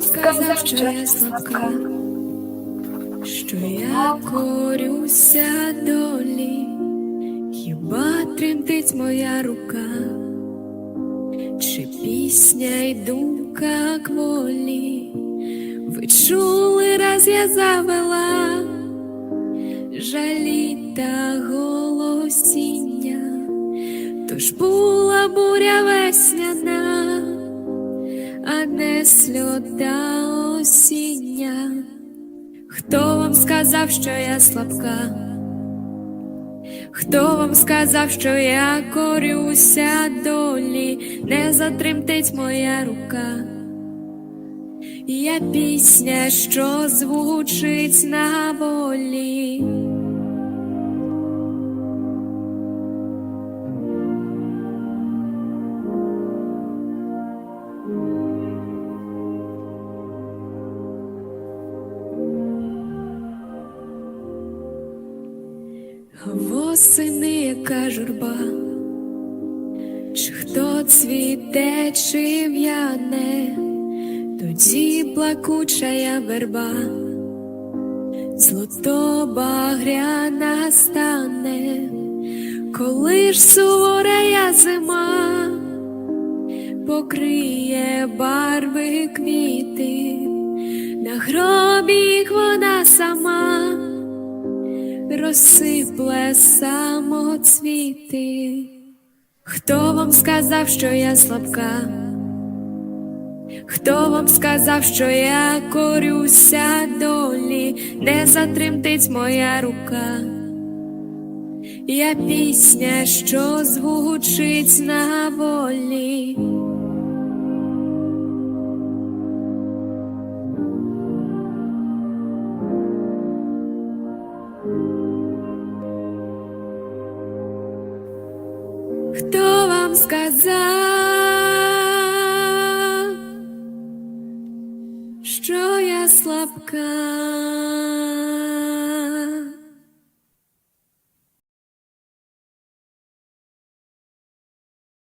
я слабка, що я корюся долі, хіба тремтить моя рука, чи пісня й думка кволі, ви чули, раз я завела жалі та голосіння, тож була буря весняна, не сльота осіння. Хто вам сказав, що я слабка? Хто вам сказав, що я корюся долі, не затремтить моя рука? Я пісня, що звучить на волі. Восени яка журба, чи хто цвіте, чи в'яне, тоді плакучая верба, злото-багряна стане, коли ж суворая зима. Покриє барви квіти, на гробі вона сама розсипле самоцвіти. Хто вам сказав, що я слабка? Хто вам сказав, що я корюся долі, не затремтить моя рука? Я пісня, що звучить на волі. Хто вам сказав, що я слабка?